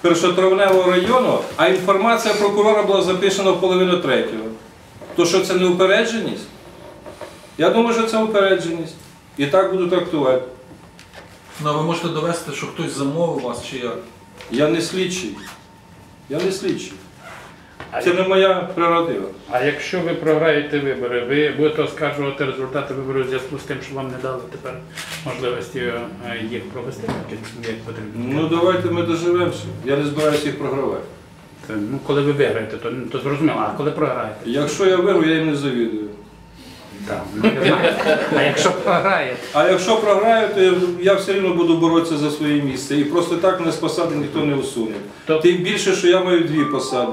першотравневого району, а інформація прокурора була записана в половину третього. То що це не упередженість? Я думаю, що це упередженість. І так буду трактувати. Ну, а ви можете довести, що хтось замовив вас чи як? Я не слідчий. Я не слідчий. Це не моя прерогатива. А якщо ви програєте вибори, ви будете оскаржувати результати виборів у зв'язку з тим, що вам не дали тепер можливості е, їх провести, як- потрібно? Ну давайте ми доживемося. Я не збираюся їх програвати. Це, ну, коли ви виграєте, то, то зрозуміло, а коли програєте? Якщо я виграю, я їм не завідую. Так, ну. А якщо програєте? А якщо програю, то я- я все одно буду боротися за своє місце. І просто так мене з посади ніхто не усуне. Тим більше, що я маю дві посади.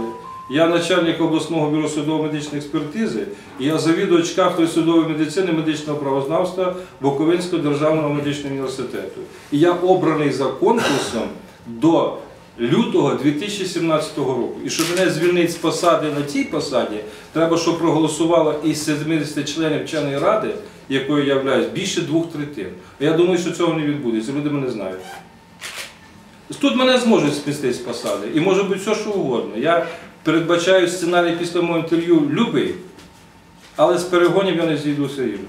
Я начальник обласного бюро судово-медичної експертизи, і я завідувач кафедри судової медицини медичного правознавства Буковинського державного медичного університету. І я обраний за конкурсом до лютого 2017 року. І щоб мене звільнити з посади на цій посаді, треба, щоб проголосувало із 70 членів вченої ради, якою я являюсь, більше двох третин. Я думаю, що цього не відбудеться. Люди мене знають. Тут мене зможуть спустити з посади. І може бути все, що угодно. Я передбачаю сценарій після мого інтерв'ю любий, але з перегонів я не зійду все рівно.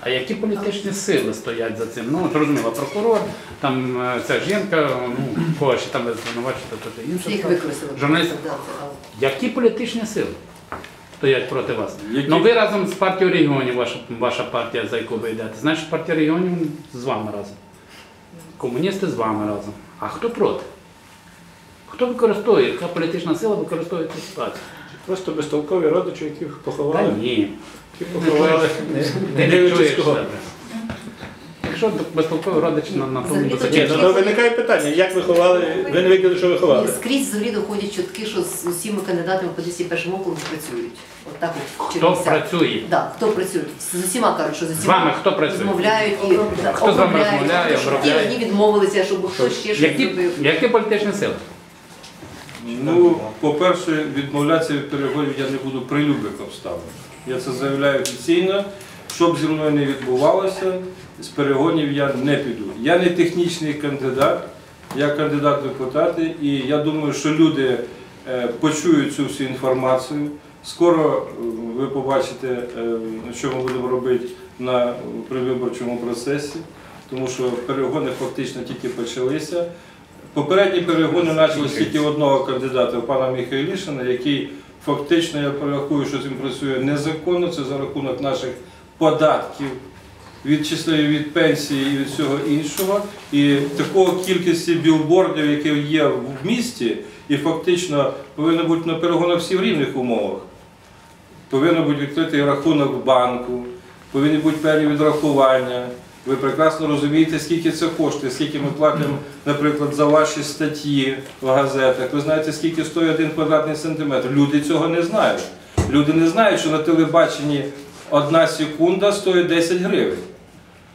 А які політичні сили стоять за цим? Ну, зрозуміло, прокурор, там е, ця жінка, ну, кого ще там ви звинувачуєте, то це інше. Їх використали. Журналіст. Які політичні сили стоять проти вас? Які? Ну ви разом з партією регіонів, ваша, ваша партія, за яку ви йдете. Значить, партія регіонів з вами разом. Комуністи з вами разом. А хто проти? Хто використовує, яка політична сила використовує цю ситуацію? Просто безтолкові родичі, яких Та поховали. ні. Які поховали. Ти не дивлячись чуєш кого. себе. Якщо безтолковий родич на, на тому. Ні, ну то виникає питання, як ви ховали, ви не викинули, що ви ховали. Скрізь взагалі доходять чутки, що з усіма кандидатами по 201 округу працюють. От так от Хто Чернівцях. працює? Да, хто працює? З усіма кажуть, що з усіма З вами хто працює? розмовляють і да, Хто з вами обробляють. розмовляє, Тобто, щоб обробляє? Одні відмовилися, щоб хтось ще щось Які, зробив. які політичні сили? Ну, по-перше, відмовлятися від переговорів я не буду при любих обставинах. Я це заявляю офіційно. Щоб зі мною не відбувалося, з перегонів я не піду. Я не технічний кандидат, я кандидат в депутати, і я думаю, що люди е, почують цю всю інформацію. Скоро е, ви побачите, е, що ми будемо робити на привиборчому процесі, тому що перегони фактично тільки почалися. Попередні перегони почалися тільки одного кандидата, пана Михайлішина, який фактично, я порахую, що він працює незаконно, це за рахунок наших податків, відчислення від пенсії і від всього іншого. І такого кількості білбордів, які є в місті, і фактично повинно бути на перегонах всі в рівних умовах. Повинен бути відкритий рахунок в банку, повинні бути певні відрахування. Ви прекрасно розумієте, скільки це коштує, скільки ми платимо, наприклад, за ваші статті в газетах. Ви знаєте, скільки стоїть один квадратний сантиметр. Люди цього не знають. Люди не знають, що на телебаченні одна секунда стоїть 10 гривень.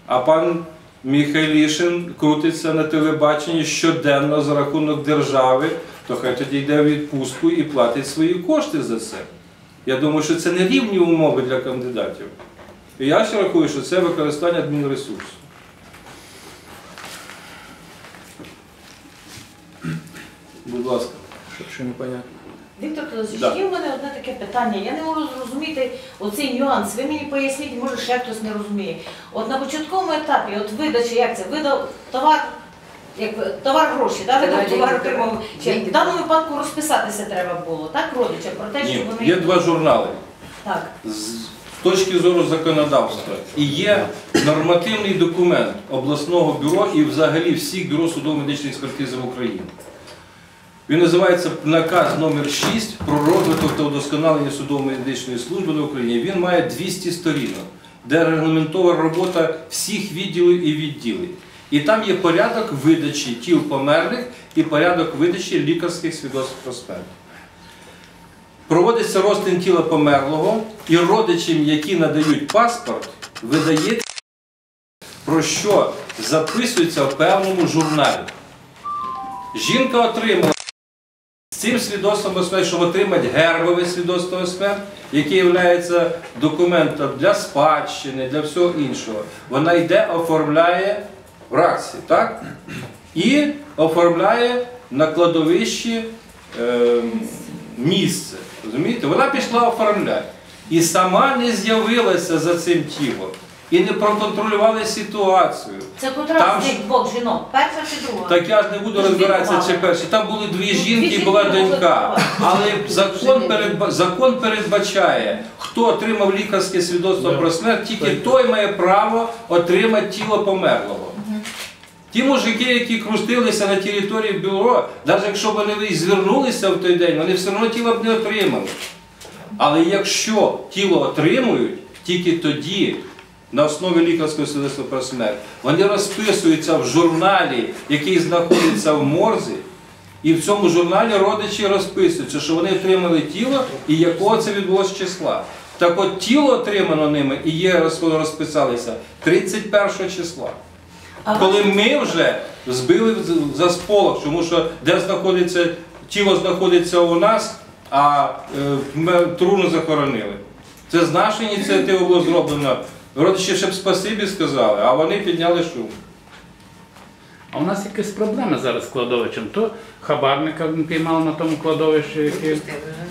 А пан Михайлішин крутиться на телебаченні щоденно за рахунок держави, то хай тоді йде в відпустку і платить свої кошти за це. Я думаю, що це не рівні умови для кандидатів. І я ще рахую, що це використання адмінресурсу. Будь ласка. Що, що непонятно. Віктор Тодосович, Да. є в мене одне таке питання. Я не можу зрозуміти оцей нюанс. Ви мені поясніть, може ще хтось не розуміє. От на початковому етапі, от видача, як це? Видав товар, як товар гроші, да? видав Товар, отримав. В даному випадку розписатися треба було, так, родича, про те, що Ні, вони. є два журнали. Так. З точки зору законодавства і є нормативний документ обласного бюро і взагалі всіх бюро судово-медичної експертизи в Україні. Він називається наказ номер 6 про розвиток та удосконалення судово-медичної служби на Україні. Він має 200 сторінок, де регламентована робота всіх відділів і відділень. І там є порядок видачі тіл померлих і порядок видачі лікарських свідоцтв про смерть. Проводиться розтин тіла померлого, і родичам, які надають паспорт, видається, про що записується в певному журналі. Жінка отримала з цим свідоцтвом про щоб отримати гербове свідоцтво про смерть, яке є документом для спадщини, для всього іншого. Вона йде, оформляє в РАКСі, так? І оформляє на кладовищі е, місце. Розумієте? Вона пішла оформляти. І сама не з'явилася за цим тілом. І не проконтролювала ситуацію. Це котра з ж- них двох жінок, перша чи друга? Так я ж не буду розбиратися чи перші. Там були дві Дві жінки і була донька. Але закон, передба... закон передбачає, хто отримав лікарське свідоцтво про смерть, тільки той має право отримати тіло померлого. Ті мужики, які крутилися на території бюро, навіть якщо б вони звернулися в той день, вони все одно тіло б не отримали. Але якщо тіло отримують, тільки тоді, на основі лікарського свідоцтва про смерть, вони розписуються в журналі, який знаходиться в морзі, і в цьому журналі родичі розписуються, що вони отримали тіло і якого це відбулося числа. Так от тіло отримано ними і є роз- розписалися 31 числа. Коли ми вже збили за сполох, тому що де знаходиться, тіло знаходиться у нас, а е, ми труну захоронили. Це з нашої ініціативи було зроблено. Родичі ще б спасибі сказали, а вони підняли шум. А у нас якісь проблеми зараз з кладовищем. То хабарника піймали на тому кладовищі, яке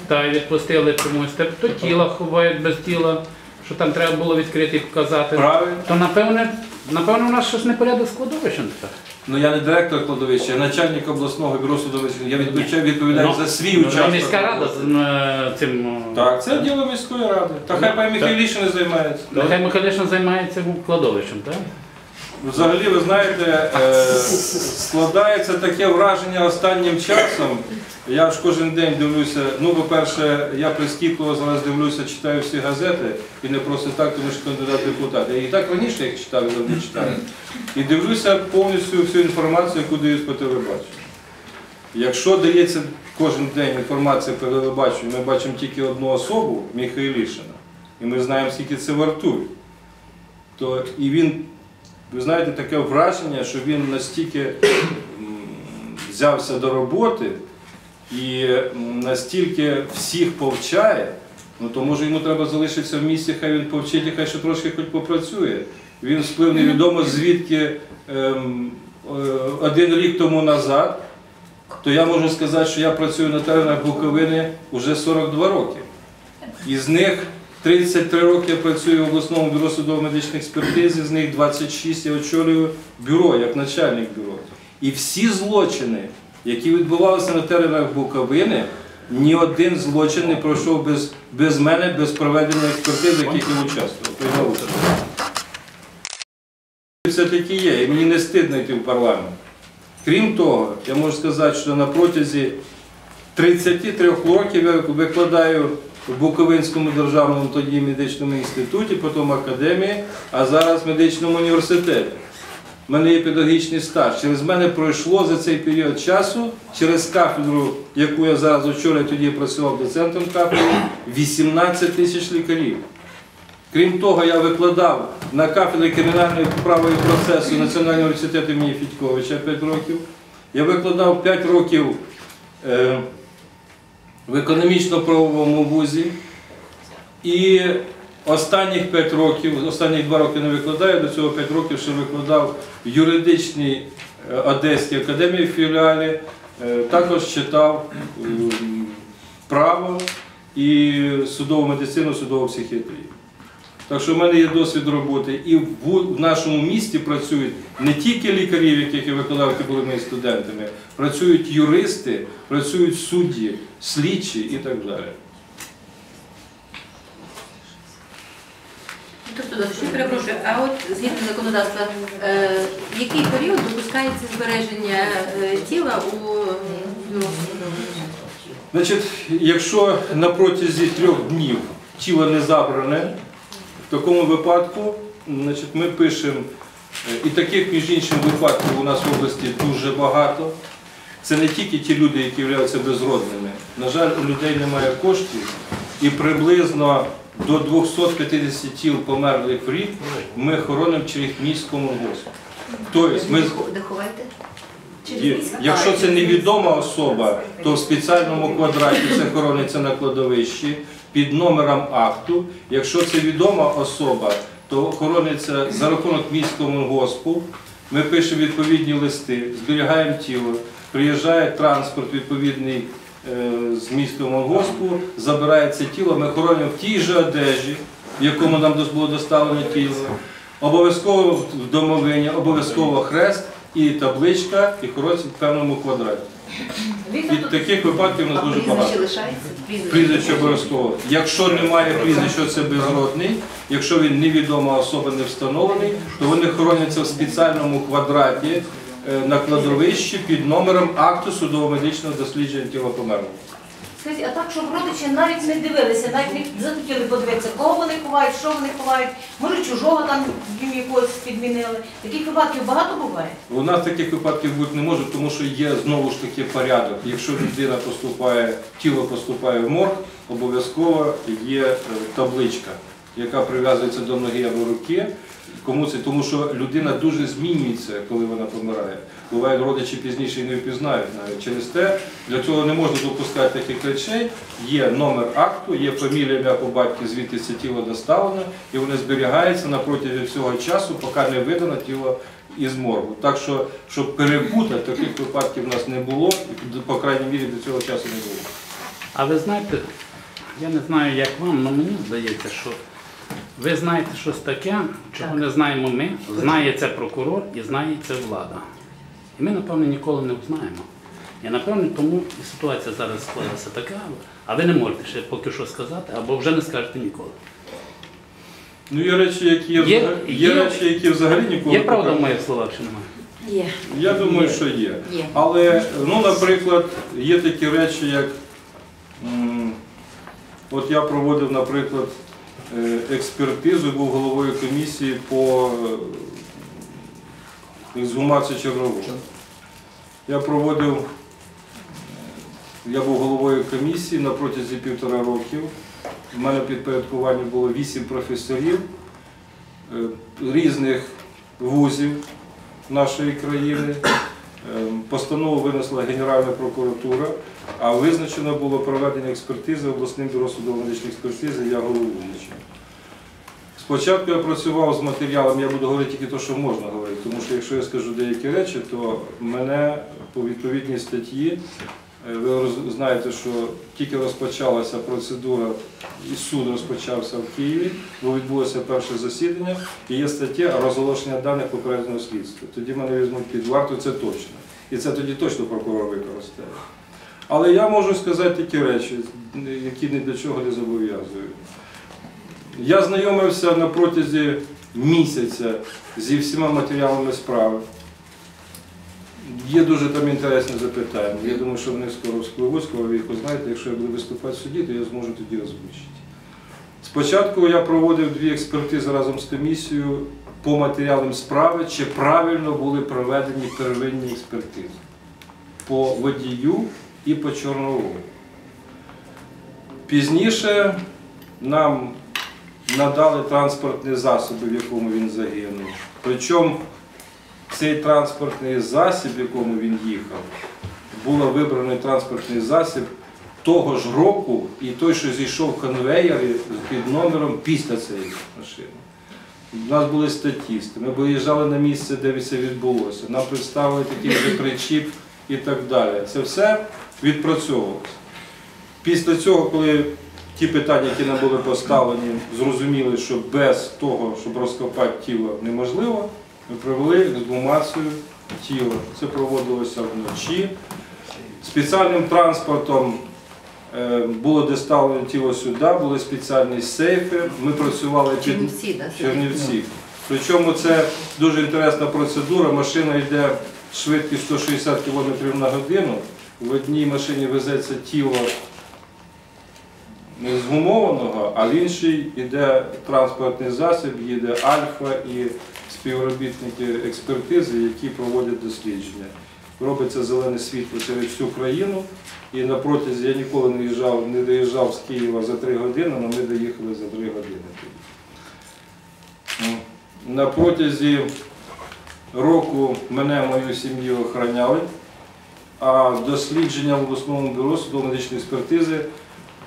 та відпустили чомусь. То тіла ховають без тіла, що там треба було відкрити і показати. Правильно? То напевне, напевне, у нас щось непорядок з кладовищем тепер. Ну я не директор кладовища, я начальник обласного бюро судовища. Я відповідаю, відповідаю Ну, за свій ну, участок. Міська рада з е, цим. е, Так, це діло міської ради. Та хай пан Михайлішин не займається. Нехай Михайлишин займається кладовищем, так? Взагалі, ви знаєте, е, складається таке враження останнім часом. Я ж кожен день дивлюся. Ну, по-перше, я прискіпливо зараз дивлюся, читаю всі газети, і не просто так, тому що кандидат в депутати. Я і так раніше їх читав, і завжди читаю. І дивлюся повністю всю інформацію, яку дають по телебаченню. Якщо дається кожен день інформація по телебаченню, ми бачимо тільки одну особу, Михайлішина, і ми знаємо, скільки це вартує, то і він ви знаєте, таке враження, що він настільки взявся до роботи і настільки всіх повчає, ну то може йому треба залишитися в місті, хай він повчить і хай ще трошки хоч попрацює. Він сплив невідомо звідки ем, е, один рік тому назад, то я можу сказати, що я працюю на теренах Буковини вже 42 роки. Із них 33 роки я працюю в обласному бюро судово-медичних експертиз, з них 26 я очолюю бюро як начальник бюро. І всі злочини, які відбувалися на теренах Буковини, ні один злочин не пройшов без, без мене, без проведення експертиз, в яких я участвував. приймав. Все-таки є, і мені не стидно йти в парламент. Крім того, я можу сказати, що на протязі 33 років я викладаю в Буковинському державному тоді медичному інституті, потім академії, а зараз в медичному університеті. У мене є педагогічний стаж. Через мене пройшло за цей період часу, через кафедру, яку я зараз очолюю, тоді працював доцентом кафедри, 18 тисяч лікарів. Крім того, я викладав на кафедрі кримінальної права і процесу Національного університету імені Федьковича 5 років. Я викладав 5 років е, в економічно-правовому вузі. І останніх 5 років, останні 2 роки не викладаю, до цього 5 років ще викладав в юридичній е, Одеській академії в філіалі, е, також читав ем, право і судову медицину, судову психіатрію. Так що в мене є досвід роботи. І в, нашому місті працюють не тільки лікарі, яких я викладав, які були моїми студентами, працюють юристи, працюють судді, слідчі і так далі. Тобто, ще перепрошую, а от згідно законодавства, е, який період допускається збереження е, тіла у ну, Значить, якщо на протязі трьох днів тіло не забране, в такому випадку значить, ми пишемо, е, і таких, між іншим, випадків у нас в області дуже багато. Це не тільки ті люди, які являються безродними. На жаль, у людей немає коштів, і приблизно до 250 тіл померлих в рік ми хоронимо через міському госпіталі. Тобто ми. Якщо це невідома особа, то в спеціальному квадраті це хорониться на кладовищі під номером акту. Якщо це відома особа, то хорониться за рахунок міського госпу Ми пишемо відповідні листи, зберігаємо тіло, приїжджає транспорт відповідний е, з міста Монгоспу, забирає це тіло, ми хоронимо в тій же одежі, в якому нам було доставлено тіло. Обов'язково в домовині, обов'язково хрест і табличка, і хоронці в певному квадраті. І таких випадків у нас дуже багато. Прізвище обов'язково. Якщо немає прізвища, це безгородний. Якщо він невідома особа не встановлений, то вони хороняться в спеціальному квадраті е, на кладовищі під номером акту судово-медичного дослідження тіла померлого. Скажіть, а так, щоб родичі навіть не дивилися, навіть не захотіли подивитися, кого вони ховають, що вони ховають, може чужого там їм якогось підмінили. Таких випадків багато буває. У нас таких випадків бути не може, тому що є знову ж таки порядок. Якщо людина поступає, тіло поступає в морг, обов'язково є е, табличка, яка прив'язується до ноги або руки. Кому це? Тому що людина дуже змінюється, коли вона помирає. Бувають родичі пізніше не впізнають навіть. Через те для цього не можна допускати таких речей. Є номер акту, є фамілія, ім'я по батьку, звідти це тіло доставлено, і воно зберігається на протязі всього часу, поки не видано тіло із моргу. Так що, щоб перепутати, таких випадків в нас не було, і, по крайній мірі до цього часу не було. А ви знаєте, я не знаю, як вам, але мені здається, що ви знаєте щось таке, чого не знаємо ми, знає це прокурор і знає це влада. І ми, напевно, ніколи не узнаємо. І напевно тому і ситуація зараз склалася така, а ви не можете ще поки що сказати, або вже не скажете ніколи. Ну є речі, які є, Є- є, є- речі, які взагалі ніколи Є правда в моїх словах чи немає? Є. Я думаю, що є. Є. Але, ну, наприклад, є такі речі, як от я проводив, наприклад, експертизу, був головою комісії по е, ексгумації Чорнового. Я проводив, е, я був головою комісії на протязі півтора років. У мене в підпорядкуванні було вісім професорів е, різних вузів нашої країни. Ем, Постанову винесла Генеральна прокуратура, а визначено було проведення експертизи обласним бюро судово-медичної експертизи, я головуючий. Спочатку я працював з матеріалом, я буду говорити тільки те, що можна говорити, тому що якщо я скажу деякі речі, то мене по відповідній статті, ви знаєте, що тільки розпочалася процедура, і суд розпочався в Києві, бо відбулося перше засідання, і є стаття розголошення даних попереднього слідства. Тоді мене візьмуть під варту, це точно. І це тоді точно прокурор використає. Але я можу сказати такі речі, які ні до чого не зобов'язують. Я знайомився на протязі місяця зі всіма матеріалами справи. Є дуже там інтересні запитання. Я думаю, що вони скоро вспливуть, скоро ви їх узнаєте. Якщо я буду виступати в суді, то я зможу тоді озвучити. Спочатку я проводив дві експертизи разом з комісією по матеріалам справи, чи правильно були проведені первинні експертизи по водію і по Чорновому. Пізніше нам надали транспортні засоби, в якому він загинув. Причому цей транспортний засіб, в якому він їхав, було вибраний транспортний засіб того ж року, і той, що зійшов в конвеєрі під номером після цієї машини. У нас були статісти, ми виїжджали на місце, де це відбулося. Нам представили такий же причіп і так далі. Це все відпрацьовувалося. Після цього, коли ті питання, які нам були поставлені, зрозуміли, що без того, щоб розкопати тіло, неможливо, ми провели ексгумацію тіла. Це проводилося вночі. Спеціальним транспортом е, було доставлено тіло сюди, були спеціальні сейфи. Ми працювали під. Чернівці. Причому це дуже інтересна процедура. Машина йде швидкість 160 км на годину. В одній машині везеться тіло згумованого, а в іншій йде транспортний засіб, їде Альфа і співробітники експертизи, які проводять дослідження. Робиться зелене світло через всю країну. І на протязі я ніколи не їжджав, не доїжджав з Києва за три години, але ми доїхали за три години. тоді. На протязі року мене мою сім'ю охороняли, а дослідження в обласному бюро судово-медичної експертизи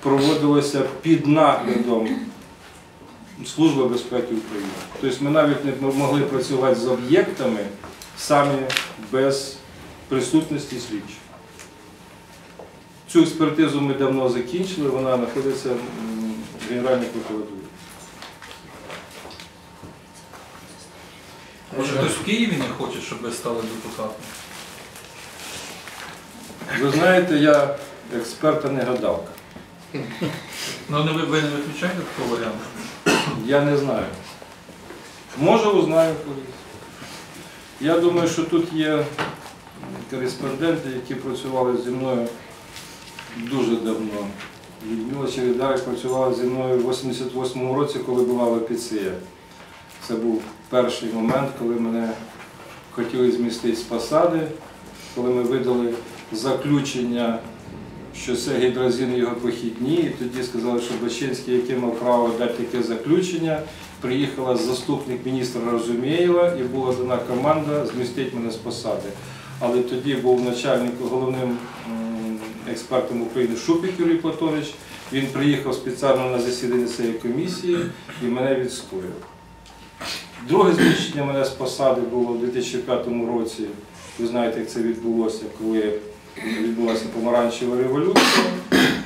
проводилося під наглядом Служби безпеки України. Тобто ми навіть не могли працювати з об'єктами, самі без присутності слідчих. Цю експертизу ми давно закінчили, вона знаходиться в Генеральній прокуратурі. Може хтось в Києві не хоче, щоб ви стали депутатом? Ви знаєте, я експерт, а не гадалка. Ну ви, ви не виключаєте такого варіанту? Я не знаю. Може, узнаю колись. Я думаю, що тут є кореспонденти, які працювали зі мною дуже давно. Людмила Чередарик працювала зі мною в 88-му році, коли була ОПЦЄ. Це був перший момент, коли мене хотіли змістити з посади, коли ми видали заключення, що це гідрозин його похідні, і тоді сказали, що Бачинський, який мав право дати таке заключення, приїхала заступник міністра Розумєєва і була дана команда змістити мене з посади. Але тоді був начальник головним експертом України Шупік Юрій Платович. Він приїхав спеціально на засідання цієї комісії і мене відстояв. Друге зміщення мене з посади було у 2005 році. Ви знаєте, як це відбулося, коли відбулася помаранчева революція.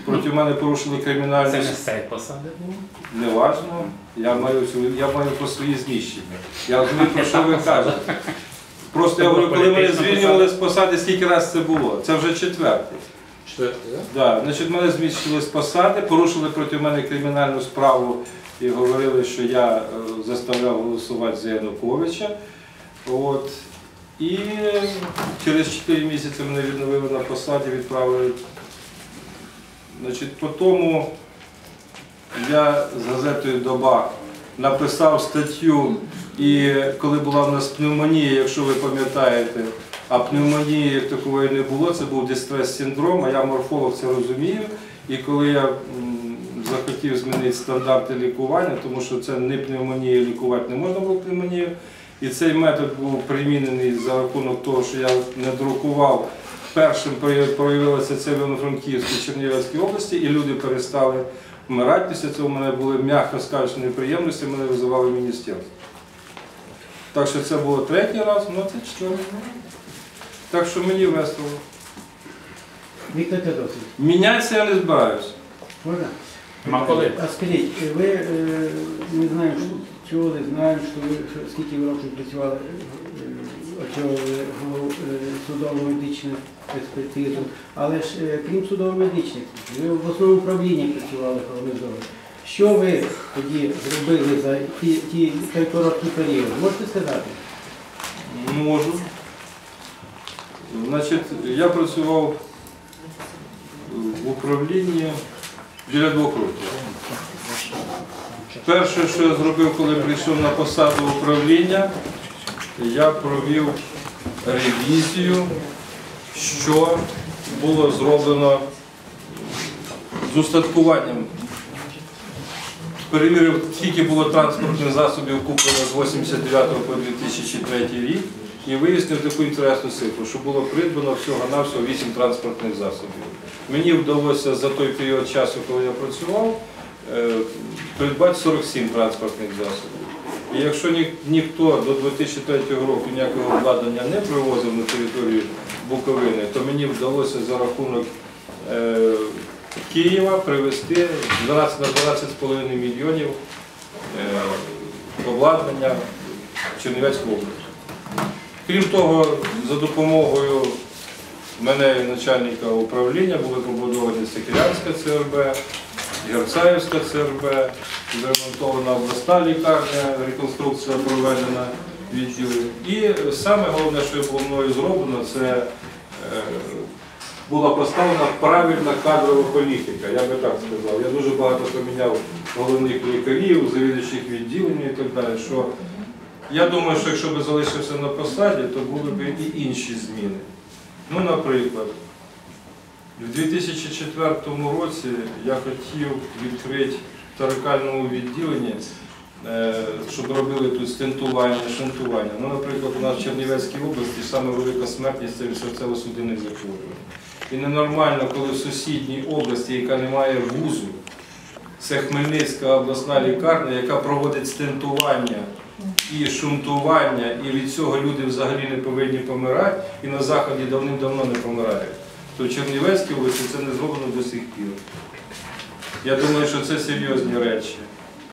Проти мене порушили Це кримінальні не з цієї посади було? Неважно. Я маю я маю про свої знищення. Я розумію, про що ви кажете. Просто я говорю, коли мене звільнювали з посади, скільки разів це було? Це вже четвертий. Четвертий, так? Да, значить, мене зміщили з посади, порушили проти мене кримінальну справу і говорили, що я е, заставляв голосувати за Януковича. От. І через 4 місяці мене відновили на посаді, відправили. Значить, по тому я з газетою Доба написав статтю, і коли була в нас пневмонія, якщо ви пам'ятаєте, а пневмонії як такової не було, це був дистрес-синдром, а я морфолог це розумію. І коли я захотів змінити стандарти лікування, тому що це не пневмонія, лікувати не можна було пневмонію. І цей метод був примінений за рахунок того, що я не друкував. Першим прояв- проявилося це в Івано-Франківській Чернівецькій області, і люди перестали вмирати. Після цього в мене були, м'яко скажучи, неприємності, мене визивали в міністерство. Так що це було третій раз, ну це четвертий. Так що мені весело. Віктор Федорович, Мінятися я не збираюся. можна? А коли? А скажіть, ви е, ми знаємо, що чули, знаємо, що ви скільки ви років працювали, е, очолювали е, судово-медичну експертизу, але ж е, крім судово-медичних, ви в основному управлінні працювали організовано. Що ви тоді зробили за ті, ті, той короткий період? Можете сказати? Можу. Значить, я працював в управлінні біля двох років. Перше, що я зробив, коли прийшов на посаду управління, я провів ревізію, що було зроблено з устаткуванням. Перевірив, скільки було транспортних засобів куплено з 89 по 2003 рік і вияснив таку інтересну цифру, що було придбано всього-навсього 8 транспортних засобів. Мені вдалося за той період часу, коли я працював, придбати 47 транспортних засобів. І якщо ні- ніхто до 2003 року ніякого обладнання не привозив на територію Буковини, то мені вдалося за рахунок е, Києва привезти 12 на 12,5 мільйонів е, обладнання в область. Крім того, за допомогою мене і начальника управління були побудовані Сокирянська ЦРБ, Герцаївська ЦРБ, зремонтована обласна лікарня, реконструкція проведена відділів. І саме головне, що було мною зроблено, це е, була поставлена правильна кадрова політика, я би так сказав. Я дуже багато поміняв головних лікарів, завідуючих відділень і так далі. Що я думаю, що якщо б залишився на посаді, то були б і інші зміни. Ну, наприклад, в 2004 році я хотів відкрити в відділенні, е, щоб робили тут стентування, шантування. Ну, наприклад, у нас в Чернівецькій області саме велика смертність це від серцево-судинних захворювань. І ненормально, коли в сусідній області, яка не має вузу, це Хмельницька обласна лікарня, яка проводить стентування і шунтування, і від цього люди взагалі не повинні помирати, і на Заході давним-давно не помирають, то в Чернівецькій області це не зроблено до сих пір. Я думаю, що це серйозні речі.